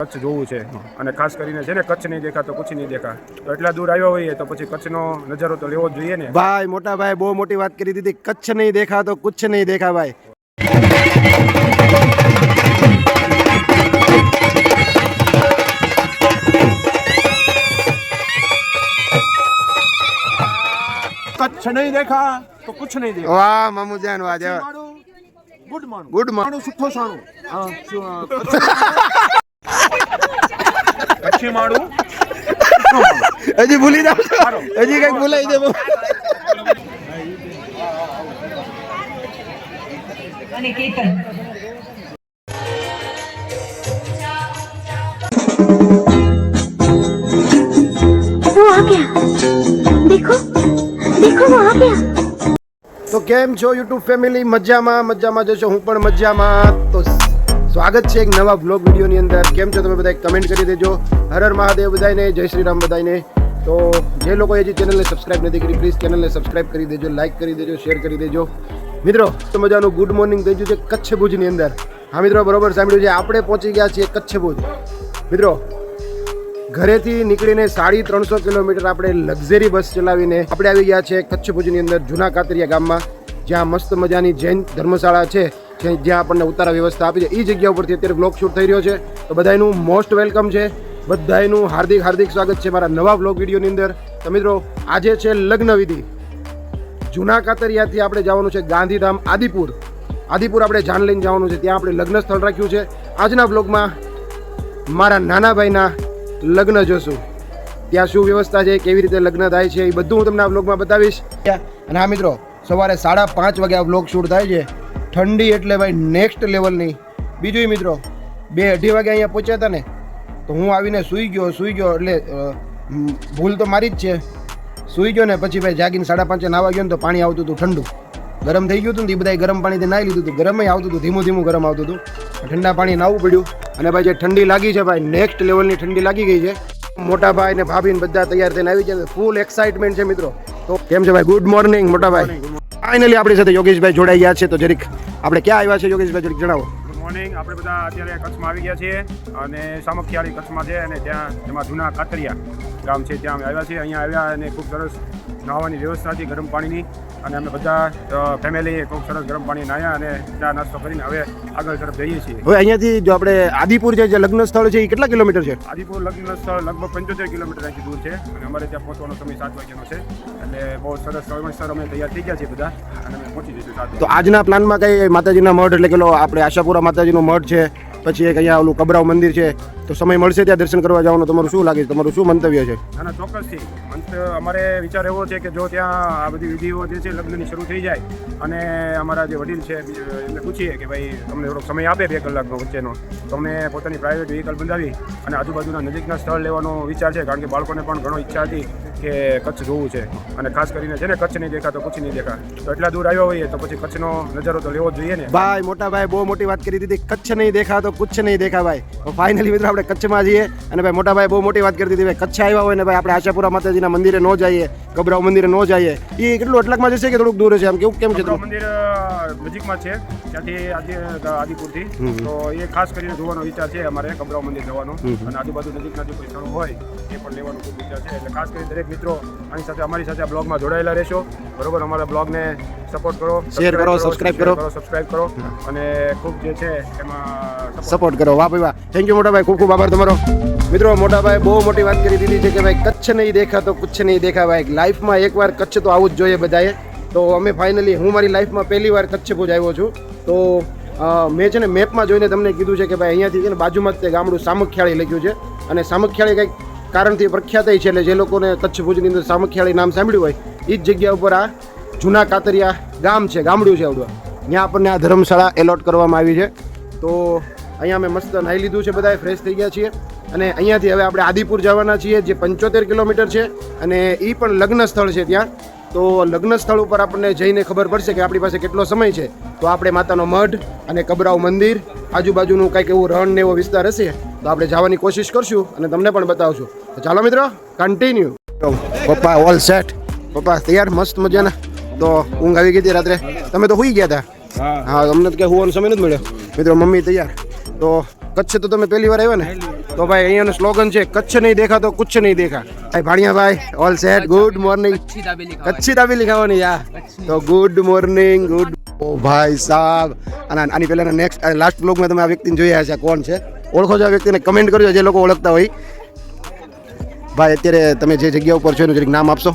કચ્છ જોવું છે. અને ખાસ કરીને છે ને કચ્છ નહીં દેખા તો કુછ નહીં દેખા. તો એટલા દૂર આવ્યા હોઈએ તો પછી કચ્છનો નજારો તો લેવો જ જોઈએ ને. ભાઈ મોટા ભાઈ બહુ મોટી વાત કરી દીધી. કચ્છ નહીં દેખા તો કુછ નહીં દેખા ભાઈ. કચ્છ નહીં દેખા તો કુછ નહીં દેખા. વાહ મામુજાન વાહ જય ગુડ મોર્નિંગ ગુડ મોર્નિંગ સુઠ્ઠો સાણું. પછી મારું હજી ભૂલી જાવ હજી કંઈક ભૂલાઈ જાય તો કેમ છો યુટ્યુબ ફેમિલી? મજામાં? મજામાં જશો? હું પણ મજામાં. તો સ્વાગત છે એક નવા બ્લોગ વિડીયોની અંદર. કેમ છો તમે બધા કમેન્ટ કરી દેજો. હર હર મહાદેવ બધાને જય શ્રી રામ બધાને તો જે લોકો હજી ચેનલને સબસ્ક્રાઇબ નથી કરી પ્લીઝ ચેનલને સબસ્ક્રાઇબ કરી દેજો લાઇક કરી દેજો શેર કરી દેજો. મિત્રો, તો મજાનું ગુડ મોર્નિંગ થઈ ગયું છે કચ્છ ભુજની અંદર. હા, મિત્રો, બરોબર સાંભળ્યું છે. આપણે પહોંચી ગયા છીએ કચ્છ ભુજ. મિત્રો, ઘરેથી નીકળીને સાડી ત્રણસો કિલોમીટર આપણે લક્ઝરી બસ ચલાવીને આપણે આવી ગયા છે કચ્છ ભુજની અંદર જૂના કાતરિયા ગામમાં, જ્યાં મસ્ત મજાની જૈન ધર્મશાળા છે. જે- જ્યાં આપણને ઉતારા વ્યવસ્થા આપી છે. એ જગ્યા ઉપરથી અત્યારે બ્લોગ શૂટ થઈ રહ્યો છે. તો બધાનું મોસ્ટ વેલકમ છે. બધાનું હાર્દિક હાર્દિક સ્વાગત છે મારા નવા બ્લોગ વિડીયોની અંદર. તો મિત્રો, આજે છે લગ્નવિધિ જૂના કાતરિયાથી આપણે જવાનું છે ગાંધીધામ આદિપુર. આદિપુર આપણે જાન લઈને જવાનું છે. ત્યાં આપણે લગ્ન સ્થળ રાખ્યું છે. આજના બ્લોગમાં મારા નાના ભાઈના લગ્ન જોશું. ત્યાં શું વ્યવસ્થા છે, કેવી રીતે લગ્ન થાય છે, એ બધું હું તમને આ બ્લોગમાં બતાવીશ. અને હા મિત્રો, સવારે સાડા પાંચ વાગે આ બ્લોગ શૂટ થાય છે. ઠંડી એટલે ભાઈ નેક્સ્ટ લેવલની બીજું મિત્રો, બે અઢી વાગે અહીંયા પહોંચ્યા હતા ને, તો હું આવીને સૂઈ ગયો સૂઈ ગયો એટલે ભૂલ તો મારી જ છે. સૂઈ ગયો ને પછી ભાઈ જાગીને સાડા પાંચે નાવા ગયો ને તો પાણી આવતું હતું ઠંડુ. ગરમ થઈ ગયું હતું ને એ બધા ગરમ પાણીથી નાહી લીધું હતું. ગરમ આવતું હતું, ધીમું ધીમું ગરમ આવતું હતું. ઠંડા પાણી નાવું પડ્યું અને ભાઈ જે ઠંડી લાગી છે ભાઈ નેક્સ્ટ લેવલની ઠંડી લાગી ગઈ છે. મોટા ભાઈ ને ભાભી ને બધા તૈયાર થઈને આવી છે. ફૂલ એક્સાઇટમેન્ટ છે મિત્રો. તો કેમ છે ભાઈ? ગુડ મોર્નિંગ મોટા ભાઈ. ફાઇનલી આપણી સાથે યોગેશભાઈ જોડાઈ ગયા છે. તો જરીક આપણે ક્યાં આવ્યા છે? યોગેશભાઈ, જરીક જણાવો. ગુડ મોર્નિંગ આપણે બધા અત્યારે કચ્છમાં આવી ગયા છીએ અને સામખિયાળી કચ્છમાં છે અને ત્યાં એમાં જૂના કાતરિયા ગામ છે ત્યાં અમે આવ્યા છીએ. અહીંયા આવ્યા અને ખૂબ સરસ નાહવાની વ્યવસ્થા હતી ગરમ પાણીની અને અમે બધા ફેમિલી ખૂબ સરસ ગરમ પાણી નાહ્યા અને ચા નાસ્તો કરીને હવે આગળ તરફ જઈએ છીએ. હવે અહીંયાથી જો આપણે આદિપુર જે જે લગ્ન સ્થળ છે એ કેટલા કિલોમીટર છે? આદિપુર લગ્ન સ્થળ લગભગ પંચોતેર કિલોમીટર અહીંથી દૂર છે અને અમારે ત્યાં પહોંચવાનો સમય સાત વાગ્યાનો છે. એટલે બહુ સરસ સમયસર અમે તૈયાર થઈ ગયા છીએ બધા અને અમે પહોંચી જઈશું સાથે તો આજના પ્લાનમાં કઈ માતાજીના મઠ એટલે કે આપણે આશાપુરા માતાજીનો મઠ છે પછી એક અહીંયા ઓલું કબરાવ મંદિર છે તો સમય મળશે ત્યાં દર્શન કરવા જવાનું. તમારું શું લાગે છે? તમારું શું મંતવ્ય છે? ના ના ચોક્કસથી. મંત અમારે વિચાર એવો છે કે જો ત્યાં આ બધી વિધિઓ જે છે લગ્નની શરૂ થઈ જાય અને અમારા જે વડીલ છે એમને પૂછીએ કે ભાઈ તમને થોડોક સમય આપે બે કલાકનો વચ્ચેનો. તો અમે પોતાની પ્રાઇવેટ વ્હીકલ બંધાવી અને આજુબાજુના નજીકના સ્થળ લેવાનો વિચાર છે કારણ કે બાળકોને પણ ઘણો ઈચ્છા હતી કે કચ્છ જોવું છે. અને ખાસ કરીને છે ને કચ્છ નહીં દેખા તો કચ્છ નહીં દેખા તો એટલા દૂર આવ્યા હોઈએ તો પછી કચ્છનો નજારો તો લેવો જોઈએ ને. ભાઈ મોટા ભાઈ બહુ મોટી વાત કરી દીધી. કચ્છ નહીં દેખા તો કુછ નહીં દેખા ભાઈ. ફાઇનલી મિત્રો આપણે કચ્છમાં જઈએ અને ભાઈ મોટા ભાઈ બહુ મોટી વાત કરી દીધી ભાઈ કચ્છ આવ્યા હોય ને ભાઈ આપણે આશાપુરા માતાજીના મંદિરે ન જઈએ ગભરાવ મંદિરે ન જઈએ. એ કેટલું અટલાકમાં જશે કે થોડુંક દૂર છે આમ કેવું કેમ છે મંદિર નજીકમાં છે. ત્યાંથી આજે આદિપુરથી. તો એ ખાસ કરીને જોવાનો વિચાર છે અમારે ગભરાવ મંદિર જવાનો. અને આજુબાજુ નજીકના જે કોઈ સ્થળો હોય એ પણ લેવાનો ખૂબ વિચાર છે. એટલે ખાસ કરીને દરેક મિત્રો આની સાથે અમારી સાથે આ બ્લોગમાં જોડાયેલા રહેશો. બરોબર અમારા બ્લોગને સપોર્ટ કરો શેર કરો, સબસ્ક્રાઇબ કરો. સબસ્ક્રાઇબ કરો. અને ખૂબ જે છે એમાં સપોર્ટ કરો. વાહ ભાઈ વાહ. થેન્ક યુ મોટા ભાઈ. ખૂબ ખૂબ આભાર તમારો. મિત્રો મોટા ભાઈ બહુ મોટી વાત કરી દીધી છે કે ભાઈ કચ્છ નહીં દેખા તો કુછ નહીં દેખા ભાઈ લાઈફમાં એકવાર કચ્છ તો આવું જ જોઈએ બધાએ. તો અમે ફાઇનલી હું મારી લાઈફમાં પહેલી વાર કચ્છ ભુજ આવ્યો છું. તો મેં છે ને મેપમાં જોઈને તમને કીધું છે કે ભાઈ અહીંયાથી છે ને બાજુમાં જ તે ગામડું સામખિયાળી લખ્યું છે. અને સામખિયાળી કંઈક કારણથી પ્રખ્યાત છે એટલે જે લોકોને કચ્છ ભુજની અંદર સામખિયાળી નામ સાંભળ્યું હોય એ જ જગ્યા ઉપર આ જૂના કાતરિયા ગામ છે, ગામડું છે આવડું. ત્યાં આપણને આ ધર્મશાળા એલોટ કરવામાં આવી છે. તો અહીંયા અમે મસ્ત નાહી લીધું છે બધાએ ફ્રેશ થઈ ગયા છીએ. અને અહીંયાથી હવે આપણે આદિપુર જવાના છીએ જે પંચોતેર કિલોમીટર છે. અને એ પણ લગ્ન સ્થળ છે ત્યાં. તો લગ્ન સ્થળ ઉપર આપણને જઈને ખબર પડશે કે આપણી પાસે કેટલો સમય છે. તો આપણે માતાનો મઢ અને કબરાવ મંદિર આજુબાજુનું કંઈક એવું રણ ને એવો વિસ્તાર હશે તો આપણે જવાની કોશિશ કરશું અને તમને પણ બતાવશું. તો ચાલો મિત્રો કન્ટિન્યુ પપ્પા ઓલ સેટ પપ્પા તૈયાર મસ્ત મજાના. તો ઊંઘ આવી ગઈ હતી રાત્રે. તમે તો સુઈ ગયા હતા હા. તમને તો કે હોવાનો સમય નથી મળ્યો. મિત્રો મમ્મી તૈયાર. તો કચ્છ તો તમે પહેલી વાર આવ્યા ને? તો ભાઈ, અહીંયાનું સ્લોગન છે, કચ્છ નહીં દેખા તો કુછ નહીં દેખા. ભાઈ ભાણિયાભાઈ all set good morning Kutchi dabeli ખાવાની યા તો ગુડ મોર્નિંગ ગુડ ઓ ભાઈ સાહેબ અને આની પહેલાના નેક્સ્ટ લાસ્ટ બ્લોગમાં તમે આ વ્યક્તિને જોયા છે કોણ છે? ઓળખો છો આ વ્યક્તિને કમેન્ટ કરજો, જે લોકો ઓળખતા હોય. ભાઈ, અત્યારે તમે જે જગ્યા ઉપર છો એનું જરીક નામ આપશો?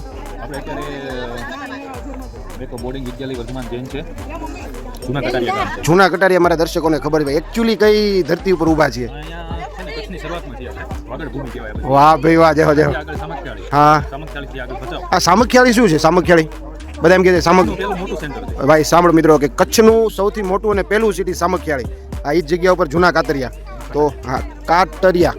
બોર્ડિંગ વિદ્યાલય વર્ધમાન જૈન છે. જૂના કટારી અમારા દર્શકોને ખબર છે. એકચ્યુઅલી કઈ ધરતી ઉપર ઊભા છીએ. વાહ ભાઈ વાહ જેવો જેહો. હા. આ સામખિયાળી શું છે? સામખિયાળી? બધા એમ કહે છે સામખ પેલું મોટું સેન્ટર છે. ભાઈ સાંભળો મિત્રો કે કચ્છનું સૌથી મોટું અને પહેલું સિટી સામખિયાળી. આ એ જ જગ્યા ઉપર જૂના કાતરિયા. તો હા કાતરિયા.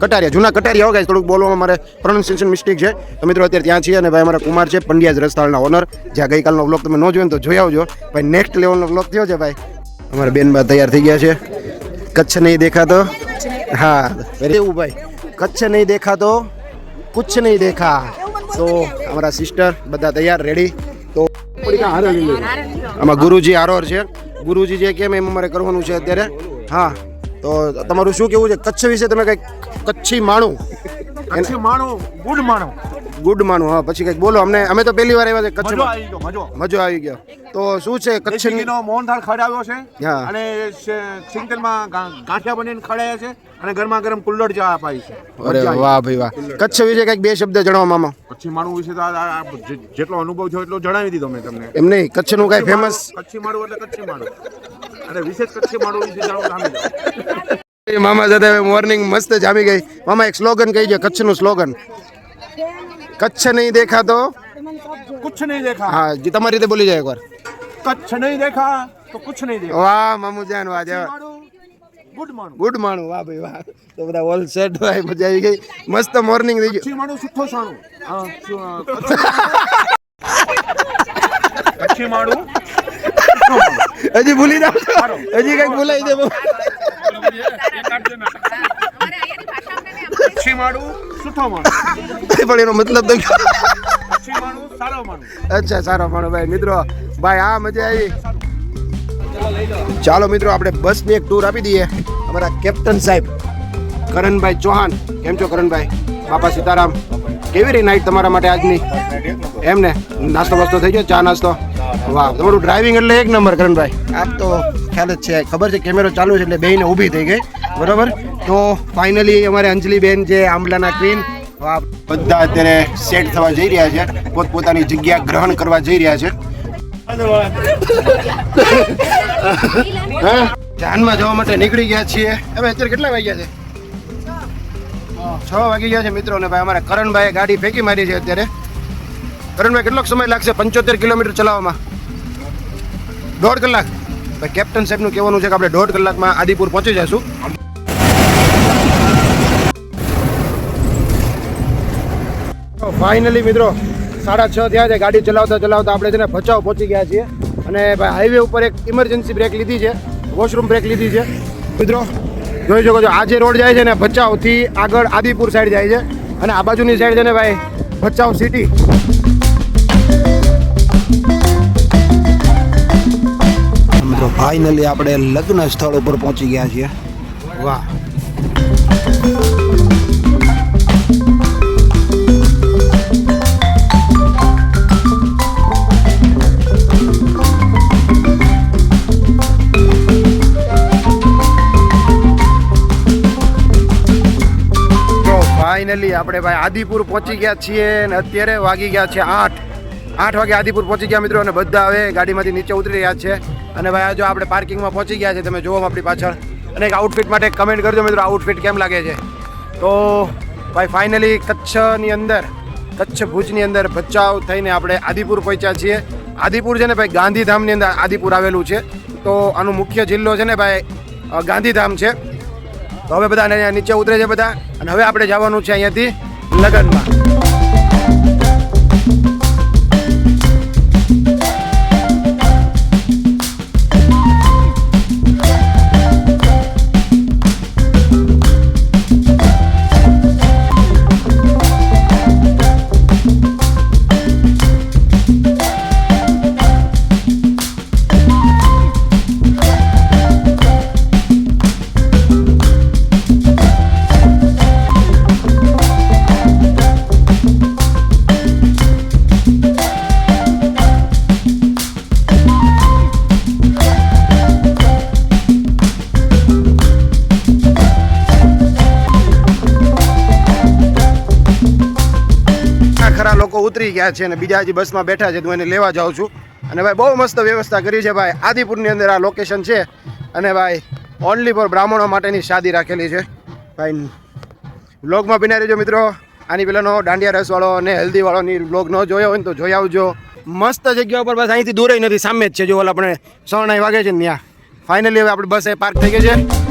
કટારિયા. જૂના કટારિયા હોય થોડુંક બોલવામાં મારે પ્રોનાઉન્સિએશન મિસ્ટેક છે. તો મિત્રો અત્યારે ત્યાં છીએ અને ભાઈ અમારા કુમાર છે, પંડ્યાજ રસ્તાળના ઓનર જ્યાં ગઈકાલનો વ્લોગ તમે ન જોયો તો જોઈ આવજો. ભાઈ નેક્સ્ટ લેવલનો વ્લોગ થયો છે ભાઈ. અમારા બેનબા તૈયાર થઈ ગયા છે. કચ્છ નહીં દેખાતો. હા એવું ભાઈ. કચ્છ નહીં દેખાતો, કુછ નહીં દેખા. તો અમારા સિસ્ટર બધા તૈયાર રેડી તો આમાં ગુરુજી આરોર છે. ગુરુજી જે કેમ એમ અમારે કરવાનું છે અત્યારે? હા. તો તમારું શું કેવું છે? કચ્છ વિશે તમે કંઈક કચ્છી માણું. કચ્છી માણું ગુડ માણું. ગુડ માનું હા પછી કંઈક બોલો. અમને અમે તો પહેલી વાર આવ્યા છે મજો આવી ગયો મજો. આવી ગયો. તો શું છે કચ્છની દેશીનો મોહનથાળ ખડાવ્યો છે. અને સિંગલમાં ગાંઠિયા બનીને ખડાયા છે અને ગરમા ગરમ કુલ્લડ ચા અપાઈ છે. અરે વાહ ભાઈ વાહ. કચ્છ વિશે કંઈક બે શબ્દ જણાવો મામા. કચ્છી માણું વિશે તો જેટલો અનુભવ થયો એટલો જણાવી દીધો મેં તમને. એમ નહીં કચ્છનું કઈ ફેમસ કચ્છી માણું એટલે કચ્છી માણું. અને વિશેષ કચ્છી માણું વિશે જાણવું મામા સાથે મોર્નિંગ મસ્ત જામી ગઈ. મામા એક સ્લોગન કહી દો કચ્છનું સ્લોગન. કચ્છ નહીં દેખા તો કુછ નહીં દેખા. હા જી તમારી રીતે બોલી જાય એકવાર. કચ્છ નહીં દેખા તો કુછ નહીં દેખા. વાહ મામુ જાન વાહ જય ગુડ મોર્નિંગ ગુડ મોર્નિંગ વાહ ભાઈ વાહ. તો બધા ઓલ સેટ ભાઈ મજા આવી ગઈ. મસ્ત મોર્નિંગ થઈ ગયું. કચ્છી માણું સુઠ્ઠો સાણું. કચ્છી કચ્છી માણું હજી ભૂલી જાવ હજી કંઈક ભૂલાઈ દે બહુ. કચ્છી માણું સુઠ્ઠો માણું. પણ એનો મતલબ તો કચ્છી માણું સારો માણું. અચ્છા સારો માણો. ભાઈ મિત્રો ભાઈ આ મજા આવી. ચાલો મિત્રો આપણે બસની એક ટૂર આપી દઈએ. અમારા કેપ્ટન સાહેબ કરણભાઈ ચૌહાણ. કેમ છો કરણભાઈ? બાપા સીતારામ. કેવી રહી નાઇટ તમારા માટે આજની? એમ ને નાસ્તો વાસ્તો થઈ ગયો? ચા નાસ્તો? વાહ તમારું ડ્રાઇવિંગ એટલે એક નંબર કરણભાઈ. આપ તો ખ્યાલ જ છે. ખબર છે કેમેરો ચાલુ છે એટલે બેને ઊભી થઈ ગઈ. બરાબર? તો ફાઇનલી અમારે અંજલિબેન જે આંબલાના ક્વીન વાહ. બધા અત્યારે સેટ થવા જઈ રહ્યા છે. પોતપોતાની જગ્યા ગ્રહણ કરવા જઈ રહ્યા છે. હા? જાનમાં જવા માટે નીકળી ગયા છીએ. હવે અત્યારે કેટલા વાગ્યા છે? છ. વાગી ગયા છે મિત્રો. ને ભાઈ અમારા કરણભાઈ ગાડી ફેંકી મારી છે અત્યારે. કરણભાઈ કેટલો સમય લાગશે પંચોતેર કિલોમીટર ચલાવવામાં? દોઢ કલાક. ભાઈ કેપ્ટન સાહેબનું કહેવાનું છે કે આપણે દોઢ કલાકમાં આદિપુર પહોંચી જઈશું. ફાઇનલી મિત્રો, સાડા છ થયા છે, ગાડી ચલાવતા ચલાવતા આપણે છે ને ભચાઉ પહોંચી ગયા છીએ. અને ભાઈ હાઈવે ઉપર એક ઇમરજન્સી બ્રેક લીધી છે વોશરૂમ બ્રેક લીધી છે. મિત્રો, જોઈ શકો છો આ જે રોડ જાય છે ને ભચાઉથી આગળ આદિપુર સાઈડ જાય છે. અને આ બાજુની સાઈડ છે ને ભાઈ, ભચાઉ સિટી ફાઇનલી આપણે લગ્ન સ્થળ ઉપર પહોંચી ગયા છીએ. વાહ. ફાઇનલી આપણે ભાઈ આદિપુર પહોંચી ગયા છીએ અને અત્યારે વાગી ગયા છે આઠ. આઠ વાગે આદિપુર પહોંચી ગયા મિત્રો અને બધા હવે ગાડીમાંથી નીચે ઉતરી રહ્યા છે. અને ભાઈ, આ જો આપણે પાર્કિંગમાં પહોંચી ગયા છે, તમે જોવો આપણી પાછળ. અને એક આઉટફિટ માટે કમેન્ટ કરજો મિત્રો આઉટફિટ કેમ લાગે છે? તો ભાઈ ફાઇનલી કચ્છની અંદર, કચ્છ ભુજની અંદર ભચાઉ થઈને આપણે આદિપુર પહોંચ્યા છીએ. આદિપુર છે ને ભાઈ, ગાંધીધામની અંદર આદિપુર આવેલું છે. તો આનું મુખ્ય જિલ્લો છે ને ભાઈ ગાંધીધામ છે. તો હવે બધા નીચે ઉતરે છે બધા. અને હવે આપણે જવાનું છે અહીંયાથી લગનમાં ગયા છે અને બીજા હજી બસમાં બેઠા છે હું એને લેવા જાઉં છું. અને ભાઈ, બહુ મસ્ત વ્યવસ્થા કરી છે ભાઈ. આદિપુરની અંદર આ લોકેશન છે અને ભાઈ ઓનલી ફોર બ્રાહ્મણો માટેની શાદી રાખેલી છે. ભાઈ વ્લોગમાં બિના રહેજો મિત્રો. આની પેલાનો દાંડિયા રસવાળો અને હેલ્ધીવાળોની વ્લોગ ન જોયો હોય ને તો જોઈ આવજો. મસ્ત જગ્યા ઉપર બસ અહીંથી દૂર નથી, સામે જ છે. જો ઓલા આપણે સણાઈ વાગે છે ને ત્યાં. ફાઇનલી હવે આપણે બસ એ પાર્ક થઈ ગઈ છે.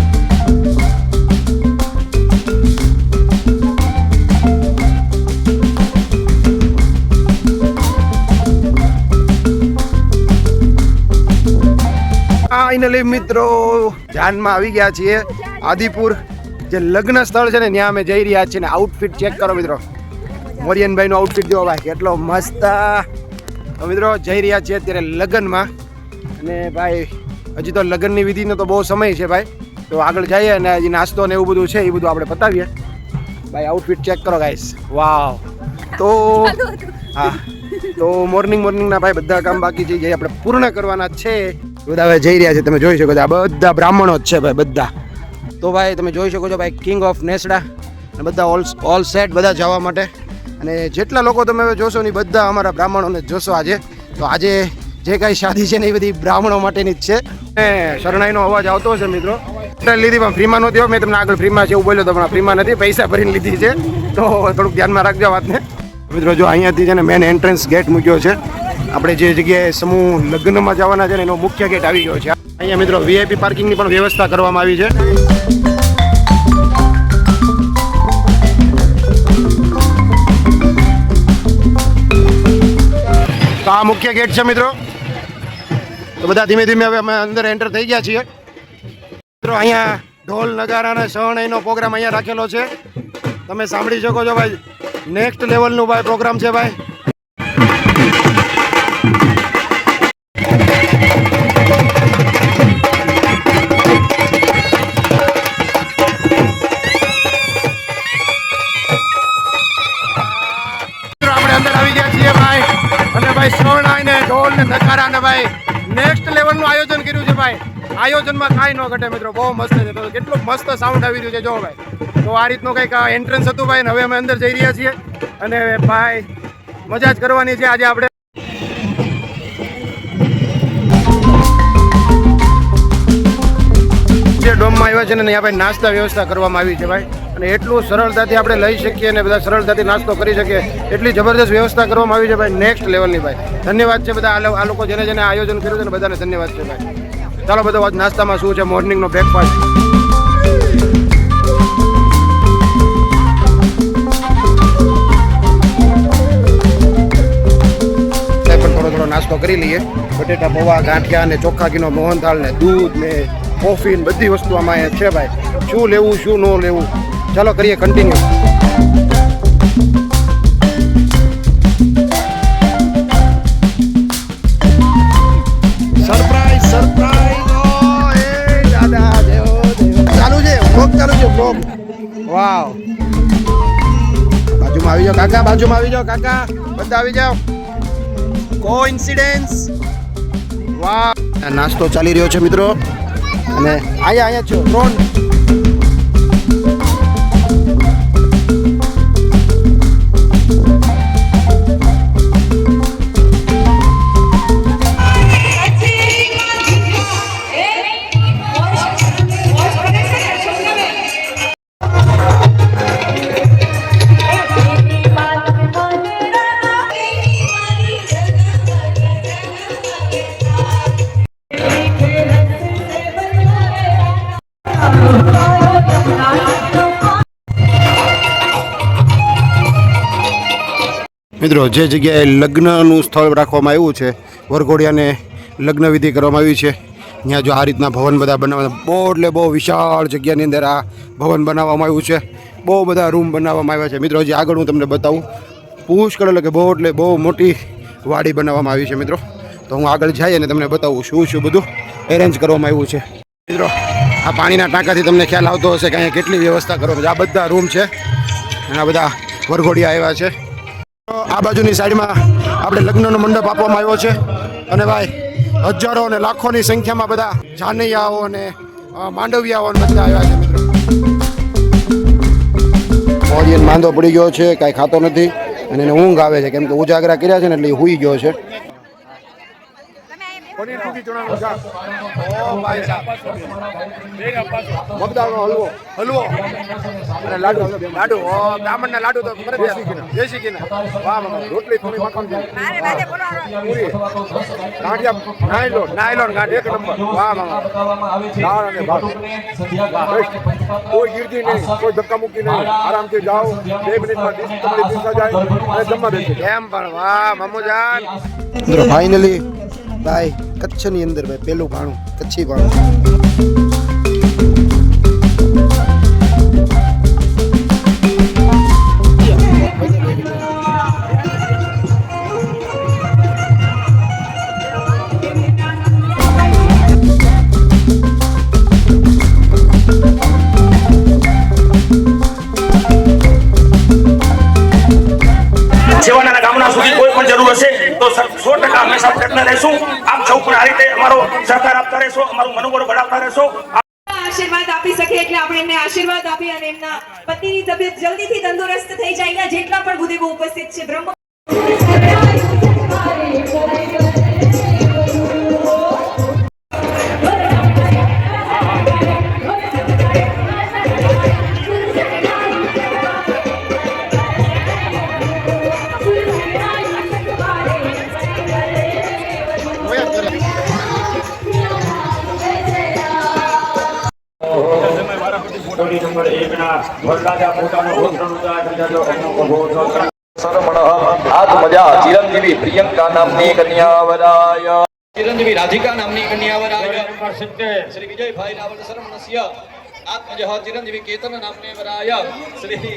ફાઇનલી મિત્રો જાનમાં આવી ગયા છીએ. આદિપુર જે લગ્ન સ્થળ છે ને, ત્યાં અમે જઈ રહ્યા છીએ ને આઉટફિટ ચેક કરો મિત્રો. મોરિયનભાઈનો આઉટફિટ જોવો ભાઈ, કેટલો મસ્ત. મિત્રો, જઈ રહ્યા છીએ અત્યારે લગ્નમાં. અને ભાઈ, હજી તો લગ્નની વિધિનો તો બહુ સમય છે ભાઈ. તો આગળ જઈએ અને હજી નાસ્તો ને એવું બધું છે, એ બધું આપણે પતાવીએ. ભાઈ આઉટફિટ ચેક કરો ગાઈસ વાવ તો, હા. તો મોર્નિંગ મોર્નિંગના ભાઈ, બધા કામ બાકી છે, જે આપણે પૂર્ણ કરવાના છે. બધા હવે જઈ રહ્યા છે, તમે જોઈ શકો છો, આ બધા બ્રાહ્મણો જ છે ભાઈ, બધા. તો ભાઈ, તમે જોઈ શકો છો ભાઈ કિંગ ઓફ નેસડા અને બધા ઓલ ઓલ સેટ બધા જવા માટે. અને જેટલા લોકો તમે હવે જોશો ને બધા અમારા બ્રાહ્મણોને જોશો આજે. તો આજે જે કાંઈ શાદી છે ને એ બધી બ્રાહ્મણો માટેની જ છે. એ શરણાઈનો અવાજ આવતો હશે મિત્રો. લીધી પણ ફ્રીમાં નહોતી. મેં તમને આગળ ફ્રીમાં છે એવું બોલ્યો તો, પણ ફ્રીમાં નથી, પૈસા ભરીને લીધી છે. તો થોડુંક ધ્યાનમાં રાખજો વાતને. મિત્રો, જો અહીંયાથી છે ને મેન એન્ટ્રન્સ ગેટ મૂક્યો છે. આપણે જે જગ્યાએ સમૂહ લગ્નમાં જવાના છે એનો મુખ્ય ગેટ આવી ગયો છે. અહીંયા મિત્રો વીઆઈપી પાર્કિંગની પણ વ્યવસ્થા કરવામાં આવી છે. તો આ મુખ્ય ગેટ છે મિત્રો. તો બધા ધીમે ધીમે હવે અમે અંદર એન્ટર થઈ ગયા છીએ. મિત્રો અહીંયા ઢોલ, નગારા અને શરણાઈનો પ્રોગ્રામ અહીંયા રાખેલો છે. તમે સાંભળી શકો છો ભાઈ. નેક્સ્ટ લેવલનું ભાઈ પ્રોગ્રામ છે ભાઈ. આયોજનમાં કાંઈ ન ઘટે મિત્રો, બહુ મસ્ત છે. તો કેટલું મસ્ત સાઉન્ડ આવી રહ્યું છે, જો ભાઈ. તો આ રીતનું કંઈક એન્ટ્રન્સ હતું ભાઈ હવે અમે અંદર જઈ રહ્યા છીએ. અને ભાઈ, મજા જ કરવાની છે આજે આપણે. ડોમમાં આવ્યા છે ને, અહીંયા ભાઈ નાસ્તા વ્યવસ્થા કરવામાં આવી છે ભાઈ. અને એટલું સરળતાથી આપણે લઈ શકીએ અને બધા સરળતાથી નાસ્તો કરી શકીએ. એટલી જબરદસ્ત વ્યવસ્થા કરવામાં આવી છે ભાઈ નેક્સ્ટ લેવલની ભાઈ. ધન્યવાદ છે બધા આ લોકો જેને જેને આયોજન કર્યું છે ને, બધાને ધન્યવાદ છે ભાઈ. ચાલો બધો આજ નાસ્તામાં શું છે? મોર્નિંગનો બ્રેકફાસ્ટ થોડો થોડો નાસ્તો કરી લઈએ. બટેટા, પૌવા, ગાંઠિયા ને ચોખ્ખા ઘીનો મોહનથાળ ને દૂધ ને કોફી ને બધી વસ્તુ આમાં છે ભાઈ. શું લેવું, શું ન લેવું? ચાલો કરીએ કન્ટિન્યુ આવી જાઓ, કાકા, બાજુમાં આવી જાઓ, કાકા. બધા આવી જાઓ. કોઇન્સિડન્સ વાહ. નાસ્તો ચાલી રહ્યો છે, મિત્રો. અને અહીંયા અહીંયા છો ત્રણ મિત્રો જે જગ્યાએ લગ્નનું સ્થળ રાખવામાં આવ્યું છે, વરઘોડિયાને લગ્ન વિધિ કરવામાં આવી છે. ત્યાં જો આ રીતના ભવન બધા બનાવવા બહુ એટલે બહુ વિશાળ જગ્યાની અંદર આ ભવન બનાવવામાં આવ્યું છે. બહુ બધા રૂમ બનાવવામાં આવ્યા છે. મિત્રો, હજી આગળ હું તમને બતાવું. પુષ્કળ એટલે કે બહુ એટલે બહુ મોટી વાડી બનાવવામાં આવી છે, મિત્રો. તો હું આગળ જઈ અને તમને બતાવું શું શું બધું એરેન્જ કરવામાં આવ્યું છે. મિત્રો, આ પાણીના ટાંકાથી તમને ખ્યાલ આવતો હશે કે અહીંયા કેટલી વ્યવસ્થા છે. આ બધા રૂમ છે અને આ બધા વરઘોડિયા આવ્યા છે. આ બાજુની સાઈડમાં આપણે લગ્નનો મંડપ આપવામાં આવ્યો છે. અને ભાઈ, હજારો અને લાખોની સંખ્યામાં બધા જાનૈયાઓ અને માંડવિયાઓ બધા આવ્યા છે મિત્રો. માંદો પડી ગયો છે, કાંઈ ખાતો નથી. અને એને ઊંઘ આવે છે, કેમ કે ઉજાગરા કર્યા છે ને એટલે એ હુઈ ગયો છે. પનીર ટીકી ચણાનું શાક. ઓ ભાઈ સાહેબ. મગદાળનો હલવો. હલવો. અને લાડુ લાડુ. ઓ બ્રાહ્મણના લાડુ તો મને દેશી ઘીના દેશી ઘીના વાહ વાહ રોટલી થોડી મખણ પૂરી. ગાંઠિયા નાયલોન. નાયલોન ગાંઠ એક નંબર. વાહ વાહ દાળ અને ભાત. કોઈ ગીરતી નહીં કોઈ ધક્કા મૂકી નહીં. આરામથી જાઓ. બે મિનિટમાં ડીશ તમારી પીસા જાય. અને જમવા બેસી એમ પણ વાહ મામુજાન. મિત્રો ફાઇનલી ભાઈ કચ્છની અંદર ભાઈ પેલું ભાણું, કચ્છી ભાણું. સેવાના ગામના સુધી કોઈ પણ જરૂર હશે, તો સો ટકા હંમેશા પ્રયત્ન રહેશું સૌ પણ આ રીતે અમારો સહકાર આપતા રહેશો, અમારું મનોબળ બઢાવતા રહેશો. આશીર્વાદ આપી શકે એટલે આપણે એમને આશીર્વાદ આપી અને એમના પતિની તબિયત જલ્દીથી તંદુરસ્ત થઈ જાય. જેટલા પણ ભૂદેવો ઉપસ્થિત છે, બ્રહ્મ નંબર એકના વરરાજા પોતાનો હોદ્રો ઉતાર સરમણ આત્મજા ચિરંજીવી પ્રિયંકા નામની કન્યાવરાય. ચિરંજીવી રાધિકા નામની કન્યાવરાય. શ્રી વિજયભાઈ રાવળ શરમણસ્ય આત્મજઃ ચિરંજીવી કેતન નામને વરાય. શ્રી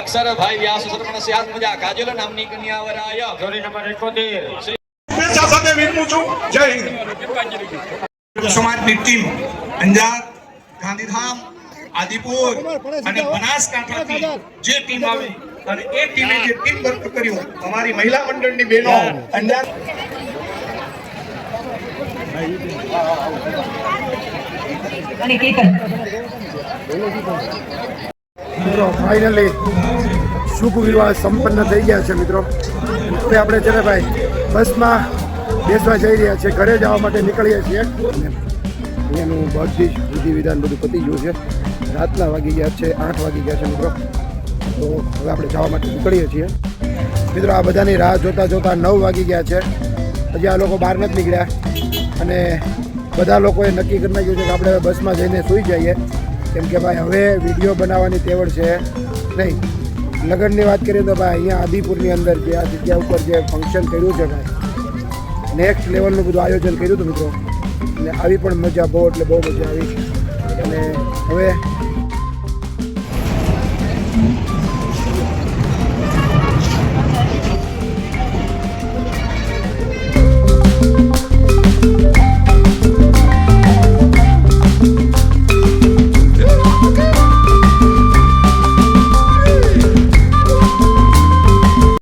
અક્ષરભાઈ વ્યાસ શરમણસ્ય આત્મજા કાજલ નામની કન્યાવરાય. જોડી નંબર 71 સાથે વિનમું છું. જય હિન્દ. સમાજની ટીમ અંજાર ગાંધીધામ આદિપુર અને બનાસકાંઠાથી જે ટીમ આવી અને એ ટીમે જે ટીમ વર્ક કર્યું અમારી મહિલા મંડળની બહેનો અંજાર મિત્રો ફાઇનલી શુભ વિવાહ સંપન્ન થઈ ગયા છે મિત્રો. હવે આપણે છે ભાઈ બસમાં બેસવા જઈ રહ્યા છીએ ઘરે જવા માટે નીકળીએ છીએ. અહીંયાનું બધી જ વિધિ વિધાન બધું પતી ગયું છે. રાતના વાગી ગયા છે, આઠ વાગી ગયા છે મિત્રો. તો હવે આપણે જવા માટે નીકળીએ છીએ. મિત્રો, આ બધાની રાહ જોતા જોતા નવ વાગી ગયા છે. હજી આ લોકો બહાર નથી નીકળ્યા. અને બધા લોકોએ નક્કી કરી નાખ્યું છે કે આપણે બસમાં જઈને સૂઈ જઈએ. કેમ કે ભાઈ, હવે વીડિયો બનાવવાની તેવડ છે નહીં. લગ્નની વાત કરીએ તો ભાઈ, અહીંયા આદિપુરની અંદર જે આ જગ્યા ઉપર જે ફંક્શન કર્યું છે ભાઈ નેક્સ્ટ લેવલનું બધું આયોજન કર્યું હતું મિત્રો. અને આવી પણ મજા, બહુ એટલે બહુ મજા આવી. અને હવે